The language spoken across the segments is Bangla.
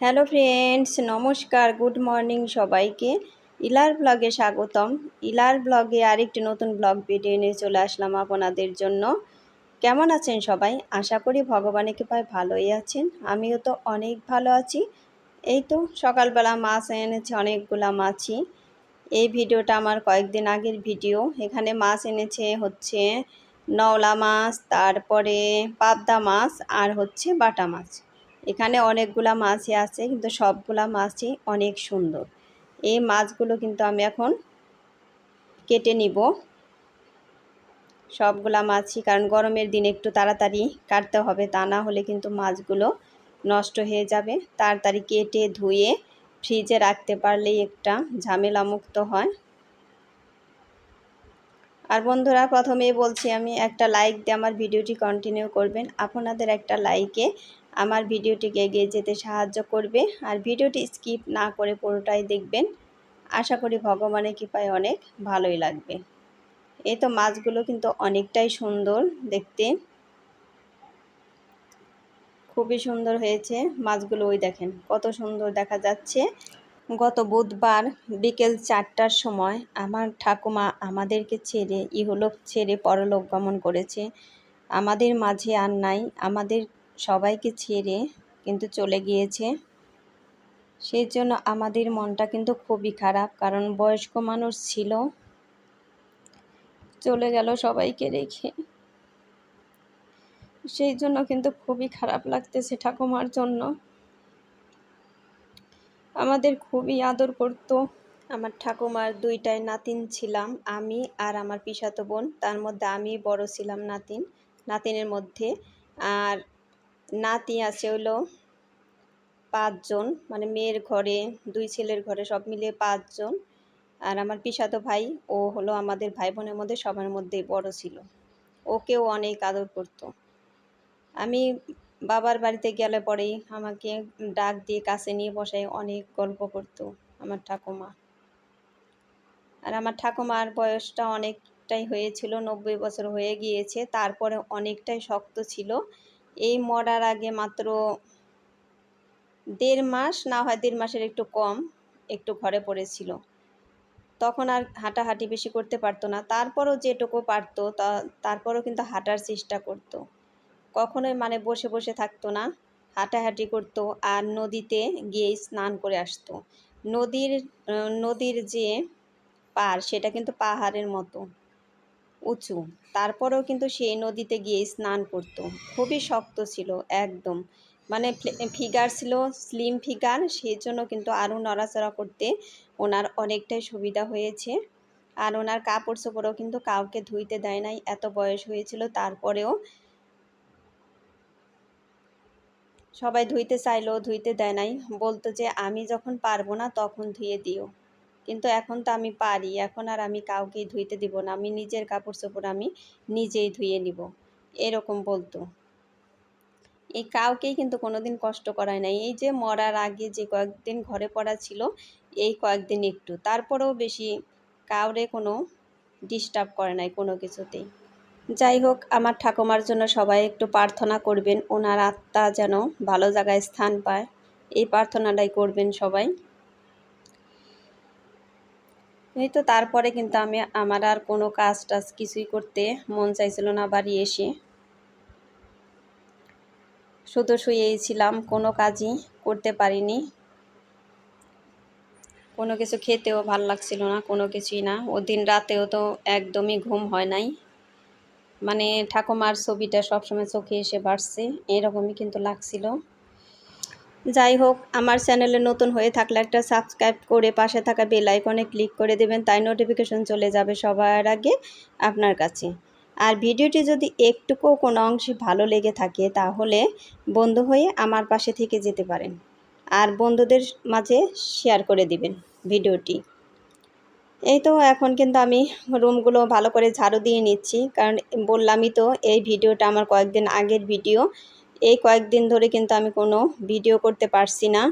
হ্যালো ফ্রেন্ডস, নমস্কার, গুড মর্নিং সবাইকে। ইলার ব্লগে স্বাগতম। ইলার ব্লগে আরেকটি নতুন ব্লগ ভিডিও নিয়ে চলে আসলাম আপনাদের জন্য। কেমন আছেন সবাই? আশা করি ভগবানের কৃপায় ভালোই আছেন। আমিও তো অনেক ভালো আছি। এই তো সকালবেলা মাছ এনেছে, অনেকগুলা মাছই। এই ভিডিওটা আমার কয়েকদিন আগের ভিডিও। এখানে মাছ এনেছে হচ্ছে নওলা মাছ, তারপরে পাবদা মাছ আর হচ্ছে বাটা মাছ। এখানে অনেকগুলা মাছই আছে, কিন্তু সবগুলা মাছই অনেক সুন্দর। এই মাছগুলো কিন্তু আমি এখন কেটে নিব। সবগুলা মাছই, কারণ গরমের দিনে একটু তাড়াতাড়ি কাটতে হবে, তা না হলে কিন্তু মাছগুলো নষ্ট হয়ে যাবে। তাড়াতাড়ি কেটে ধুয়ে ফ্রিজে রাখতে পারলেই একটা ঝামেলা মুক্ত হয়। আর বন্ধুরা, প্রথমেই বলছি আমি একটা লাইক দিয়ে আমার ভিডিওটি কন্টিনিউ করবেন। আপনাদের একটা লাইকে আমার ভিডিওটিকে এগিয়ে যেতে সাহায্য করবে। আর ভিডিওটি স্কিপ না করে পুরোটাই দেখবেন। আশা করি ভগবানের কৃপায় অনেক ভালোই লাগবে। এই তো মাছগুলো কিন্তু অনেকটাই সুন্দর দেখতে। খুবই সুন্দর হয়েছে মাছগুলো, ওই দেখেন কত সুন্দর দেখা যাচ্ছে। গত বুধবার বিকেল চারটার সময় আমার ঠাকুমা আমাদেরকে ছেড়ে ইহলোক ছেড়ে পরলোক গমন করেছে। আমাদের মাঝে আর নাই, আমাদের সবাইকে ছেড়ে কিন্তু চলে গিয়েছে। সেই জন্য আমাদের মনটা কিন্তু খুবই খারাপ, কারণ বয়স্ক মানুষ ছিল। চলে গেল সবাইকে রেখে। সেই জন্য কিন্তু খুবই খারাপ লাগতেছে ঠাকুমার জন্য। আমাদের খুবই আদর করত। আমার ঠাকুমার দুইটাই নাতিন ছিলাম, আমি আর আমার পিসাতো বোন। তার মধ্যে আমি বড় ছিলাম নাতিন, নাতিনের মধ্যে। আর নাতি আছে হলো পাঁচজন মানে মেয়ের ঘরে, দুই ছেলের ঘরে সব মিলিয়ে পাঁচজন। আর আমার পিসাতো ভাই, ও হলো আমাদের ভাই বোনের মধ্যে সবার মধ্যেই বড় ছিল। ওকেও অনেক আদর করত। আমি বাবার বাড়িতে গেলে পরেই আমাকে ডাক দিয়ে কাছে নিয়ে বসায়, অনেক গল্প করত আমার ঠাকুমা। আর আমার ঠাকুমার বয়সটা অনেকটাই হয়েছিল, নব্বই বছর হয়ে গিয়েছে, তারপরে অনেকটাই শক্ত ছিল। এই মরার আগে মাত্র দেড় মাস, না হয় দেড় মাসের একটু কম, একটু ঘরে পড়েছিল। তখন আর হাঁটাহাঁটি বেশি করতে পারতো না। তারপরও যেটুকু পারতো, তা, তারপরও কিন্তু হাঁটার চেষ্টা করতো। কখনোই মানে বসে বসে থাকতো না, হাঁটাহাঁটি করতো আর নদীতে গিয়ে স্নান করে আসতো। নদীর নদীর যে পার, সেটা কিন্তু পাহাড়ের মতো। উঁচু। তারপরেও কিন্তু সেই নদীতে গিয়ে স্নান করতো। খুবই শক্ত ছিল, একদম। মানে ফিগার ছিল স্লিম ফিগার সেই জন্য কিন্তু আরও নড়াচড়া করতে ওনার অনেকটাই সুবিধা হয়েছে। আর ওনার কাপড় চোপড়ও কিন্তু কাউকে ধুইতে দেয় নাই, এত বয়স হয়েছিল, তারপরেও সবাই ধুইতে চাইলেও ধুইতে দেয় নাই। বলতো যে, আমি যখন পারব না, তখন ধুয়ে দিও। কিন্তু এখন তো আমি পারি, এখন আর আমি কাউকেই ধুইতে দিব না। আমি নিজের কাপড় চোপড় আমি নিজেই ধুয়ে নিব, এরকম বলতো। এই কাউকেই কিন্তু কোনোদিন কষ্ট করায় নাই। এই যে মরার আগে যে কয়েকদিন ঘরে পড়া ছিল, এই কয়েকদিন একটু। তারপরেও বেশি কাউরে কোনো ডিস্টার্ব করে নাই কোনো কিছুতেই। যাই হোক, আমার ঠাকুমার জন্য সবাই একটু প্রার্থনা করবেন। ওনার আত্মা যেন ভালো জায়গায় স্থান পায়। এই প্রার্থনাটাই করবেন সবাই। এই তো তারপরে কিন্তু আমি, আমার আর কোনো কাজ টাজ কিছুই করতে মন চাইছিল না বাড়ি এসে। শুধু শুয়েই ছিলাম, কোনো কাজই করতে পারিনি। কোনো কিছু খেতেও ভালো লাগছিল না, কোনো কিছুই না। ও দিন রাতেও তো একদমই ঘুম হয় নাই। মানে ঠাকুমার ছবিটা সবসময় চোখে এসে বাড়ছে, এরকমই কিন্তু লাগছিল। যাই হোক, আমার চ্যানেলে নতুন হয়ে থাকলে একটা সাবস্ক্রাইব করে পাশে থাকা বেল আইকনে ক্লিক করে দেবেন, তাই নোটিফিকেশন চলে যাবে সবার আগে আপনার কাছে। আর ভিডিওটি যদি একটুকুও কোনো অংশে ভালো লেগে থাকে, তাহলে বন্ধু হয়ে আমার পাশে থেকে যেতে পারেন। আর বন্ধুদের মাঝে শেয়ার করে দিবেন ভিডিওটি। এই তো, এখন কিন্তু আমি রুমগুলো ভালো করে ঝাড়ু দিয়ে নিচ্ছি, কারণ বললামই তো এই ভিডিওটা আমার কয়েকদিন আগের ভিডিও। এই কয়েকদিন ধরে কিন্তু আমি কোনো ভিডিও করতে পারছি না।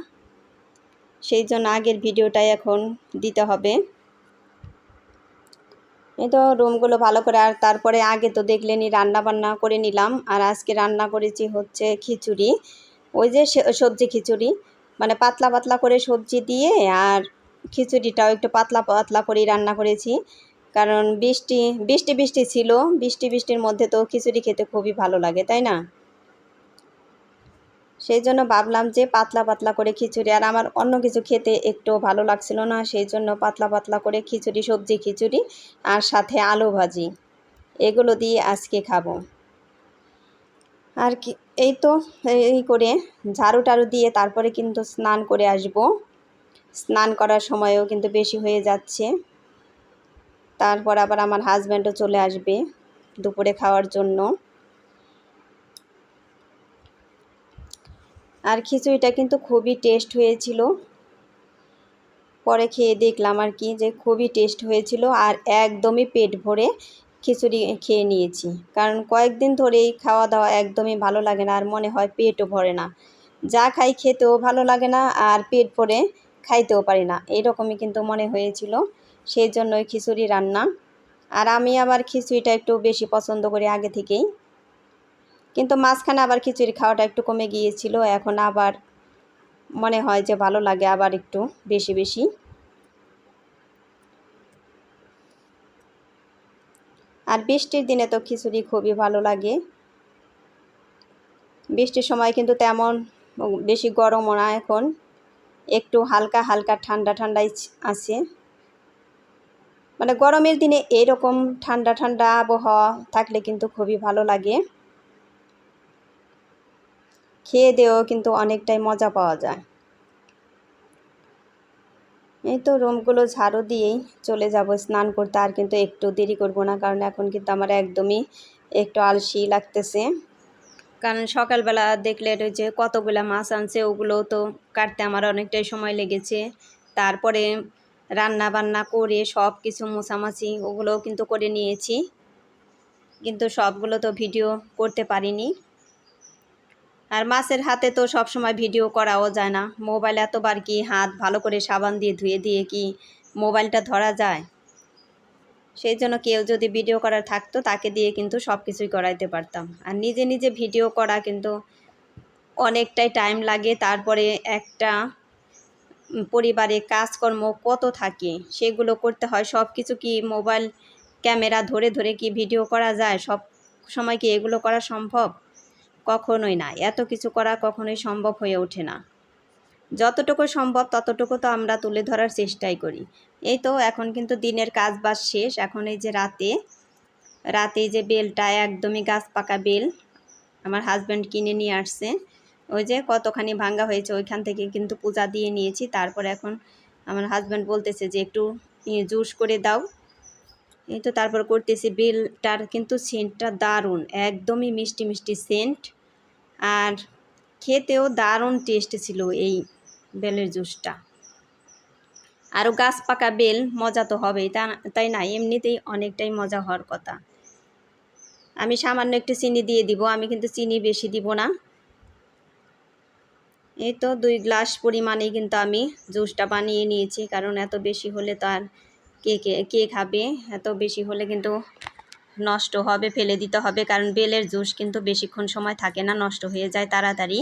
সেই জন্য আগের ভিডিওটাই এখন দিতে হবে। এই তো রুমগুলো ভালো করে, আর তারপরে আগে তো দেখলেনি রান্না বান্না করে নিলাম। আর আজকে রান্না করেছি হচ্ছে খিচুড়ি। ওই যে সবজি খিচুড়ি। মানে পাতলা পাতলা করে সবজি দিয়ে আর খিচুড়িটাও একটু পাতলা পাতলা করেই রান্না করেছি। কারণ বৃষ্টি বৃষ্টি বৃষ্টি ছিল। বৃষ্টি, বৃষ্টির মধ্যে তো খিচুড়ি খেতে খুবই ভালো লাগে, তাই না? সেই জন্য ভাবলাম যে পাতলা পাতলা করে খিচুড়ি আর আমার অন্য কিছু খেতে একটু ভালো লাগছিল না সেই জন্য পাতলা পাতলা করে খিচুড়ি, সবজি খিচুড়ি আর সাথে আলু ভাজি। এগুলো দিয়ে আজকে খাব। আর কি, এই তো, এই করে ঝাড়ু টাড়ু দিয়ে তারপরে কিন্তু স্নান করে আসব। স্নান করার সময়ও কিন্তু বেশি হয়ে যাচ্ছে। তারপর আবার আমার হাজব্যান্ডও চলে আসবে দুপুরে খাওয়ার জন্য। আর খিচুড়িটা কিন্তু খুবই টেস্ট হয়েছিল। পরে খেয়ে দেখলাম আর কি যে খুবই টেস্ট হয়েছিল আর একদমই পেট ভরে খিচুড়ি খেয়ে নিয়েছি। কারণ কয়েকদিন ধরেই খাওয়া দাওয়া একদমই ভালো লাগে না আর মনে হয় পেটও ভরে না। যা খাই খেতেও ভালো লাগে না আর পেট ভরে খাইতেও পারি না। এরকমই কিন্তু মনে হয়েছিল। সেই জন্যই খিচুড়ি রান্না। আর আমি আবার খিচুড়িটা একটু বেশি পছন্দ করি আগে থেকেই। কিন্তু মাঝখানে আবার খিচুড়ি খাওয়াটা একটু কমে গিয়েছিল, এখন আবার মনে হয় যে ভালো লাগে আবার একটু বেশি বেশি। আর বৃষ্টির দিনে তো খিচুড়ি খুবই ভালো লাগে। বৃষ্টির সময় কিন্তু তেমন বেশি গরমও না এখন, একটু হালকা হালকা ঠান্ডা ঠান্ডাই আছে। মানে গরমের দিনে এরকম ঠান্ডা ঠান্ডা আবহাওয়া থাকলে কিন্তু খুবই ভালো লাগে। খেয়ে দেও কিন্তু অনেকটাই মজা পাওয়া যায়। এই তো রুমগুলো ঝাড়ু দিয়েই চলে যাব স্নান করতে, আর কিন্তু একটু দেরি করব না, কারণ এখন কিন্তু আমার একদমই একটু আলসি লাগতেছে। কারণ সকালবেলা দেখলে যে কতগুলো মাছ আনছে ওগুলো তো কাটতে আমার অনেকটাই সময় লেগেছে। তারপরে রান্না বান্না করে সব কিছু মোছামাছি, ওগুলোও কিন্তু করে নিয়েছি। কিন্তু সবগুলো তো ভিডিও করতে পারিনি। আর মাছের হাতে তো সব সময় ভিডিও করাও যায় না। মোবাইল এতবার কি হাত ভালো করে সাবান দিয়ে ধুয়ে দিয়ে কি মোবাইলটা ধরা যায়? সেই জন্য কেউ যদি ভিডিও করার থাকতো, তাকে দিয়ে কিন্তু সব কিছুই করাইতে পারতাম। আর নিজে নিজে ভিডিও করা কিন্তু অনেকটাই টাইম লাগে। তারপরে একটা পরিবারে কাজকর্ম কত থাকে, সেগুলো করতে হয়। সব কিছু কি মোবাইল ক্যামেরা ধরে ধরে কি ভিডিও করা যায়? সব সময় কি এগুলো করা সম্ভব? কখনোই না। এত কিছু করা কখনোই সম্ভব হয়ে ওঠে না। যতটুকু সম্ভব ততটুকু তো আমরা তুলে ধরার চেষ্টাই করি। এই তো এখন কিন্তু দিনের কাজ বাজ শেষ। এখন এই যে রাতে রাতে যে বেলটা, একদমই গাছ পাকা বেল আমার হাজব্যান্ড কিনে নিয়ে আসছে। ওই যে কতখানি ভাঙ্গা হয়েছে ওইখান থেকে কিন্তু পূজা দিয়ে নিয়েছি। তারপর এখন আমার হাজব্যান্ড বলতেছে যে একটু জুস করে দাও। এই তো তারপর করতেছি বেলটার, কিন্তু সেন্টটা দারুণ, একদমই মিষ্টি মিষ্টি সেন্ট। আর খেতেও দারুণ টেস্ট ছিল এই বেলের জুসটা। আরও গাছ পাকা বেল, মজা তো হবেই, তা তাই না? এমনিতেই অনেকটাই মজা হওয়ার কথা। আমি সামান্য একটু চিনি দিয়ে দিব, আমি কিন্তু চিনি বেশি দিব না। এই তো দুই গ্লাস পরিমাণেই কিন্তু আমি জুসটা বানিয়ে নিয়েছি, কারণ এত বেশি হলে তো আর কে কে কে খাবে? এত বেশি হলে কিন্তু নষ্ট হবে, ফেলে দিতে হবে। কারণ বেলের জুস কিন্তু বেশিক্ষণ সময় থাকে না, নষ্ট হয়ে যায় তাড়াতাড়ি।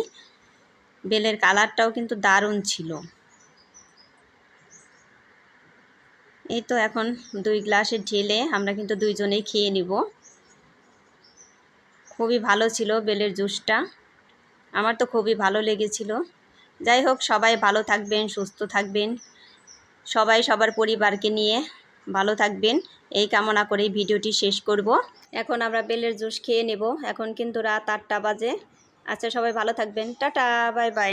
বেলের কালারটাও কিন্তু দারুণ ছিল। এই তো এখন দুই গ্লাসে ঢেলে আমরা কিন্তু দুইজনেই খেয়ে নিব। খুবই ভালো ছিল বেলের জুসটা। আমার তো খুবই ভালো লেগেছিল। যাই হোক, সবাই ভালো থাকবেন, সুস্থ থাকবেন। সবাই সবার পরিবারকে নিয়ে ভালো থাকবেন। এই কামনা করেই ভিডিওটি শেষ করব। এখন আমরা বেলের জুস খেয়ে নেব। এখন কিন্তু রাত আটটা বাজে। আচ্ছা সবাই ভালো থাকবেন। Tata, bye bye.